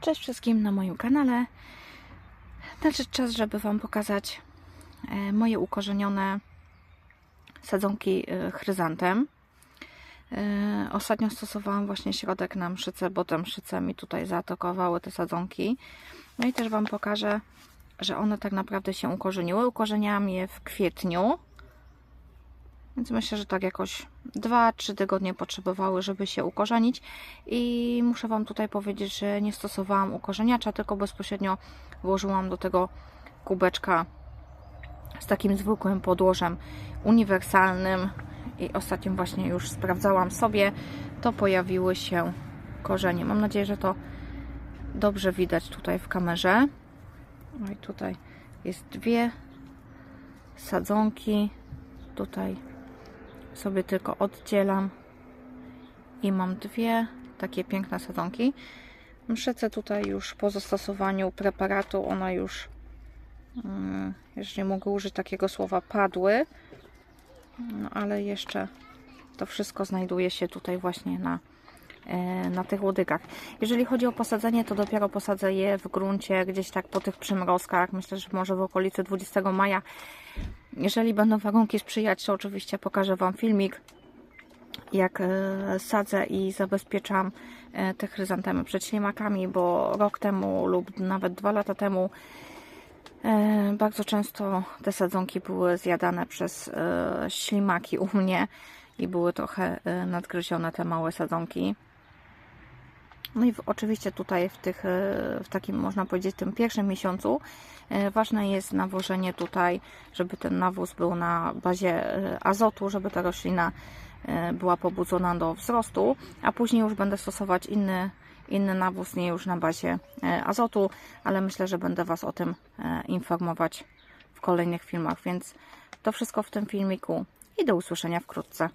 Cześć wszystkim na moim kanale. Nadszedł czas, żeby Wam pokazać e, moje ukorzenione sadzonki e, chryzantem. E, Ostatnio stosowałam właśnie środek na mszycę, bo te mszyce mi tutaj zaatakowały te sadzonki. No i też Wam pokażę, że one tak naprawdę się ukorzeniły. Ukorzeniałam je w kwietniu. Więc myślę, że tak jakoś 2-3 tygodnie potrzebowały, żeby się ukorzenić. I muszę Wam tutaj powiedzieć, że nie stosowałam ukorzeniacza, tylko bezpośrednio włożyłam do tego kubeczka z takim zwykłym podłożem uniwersalnym. I ostatnio właśnie już sprawdzałam sobie, to pojawiły się korzenie. Mam nadzieję, że to dobrze widać tutaj w kamerze. No i tutaj jest dwie sadzonki. Tutaj sobie tylko oddzielam i mam dwie takie piękne sadzonki. Mszyce tutaj już po zastosowaniu preparatu, one już, mm, już nie mogę użyć takiego słowa, padły, no ale jeszcze to wszystko znajduje się tutaj właśnie na, e, na tych łodygach. Jeżeli chodzi o posadzenie, to dopiero posadzę je w gruncie, gdzieś tak po tych przymrozkach, myślę, że może w okolicy 20 maja. Jeżeli będą warunki sprzyjać, to oczywiście pokażę Wam filmik, jak e, sadzę i zabezpieczam e, te chryzantemy przed ślimakami, bo rok temu lub nawet dwa lata temu e, bardzo często te sadzonki były zjadane przez ślimaki u mnie i były trochę nadgryzione te małe sadzonki. No i w, oczywiście tutaj w, tych, w takim, można powiedzieć, tym pierwszym miesiącu e, ważne jest nawożenie tutaj, żeby ten nawóz był na bazie e, azotu, żeby ta roślina e, była pobudzona do wzrostu, a później już będę stosować inny, inny nawóz, nie już na bazie azotu, ale myślę, że będę Was o tym informować w kolejnych filmach, więc to wszystko w tym filmiku i do usłyszenia wkrótce.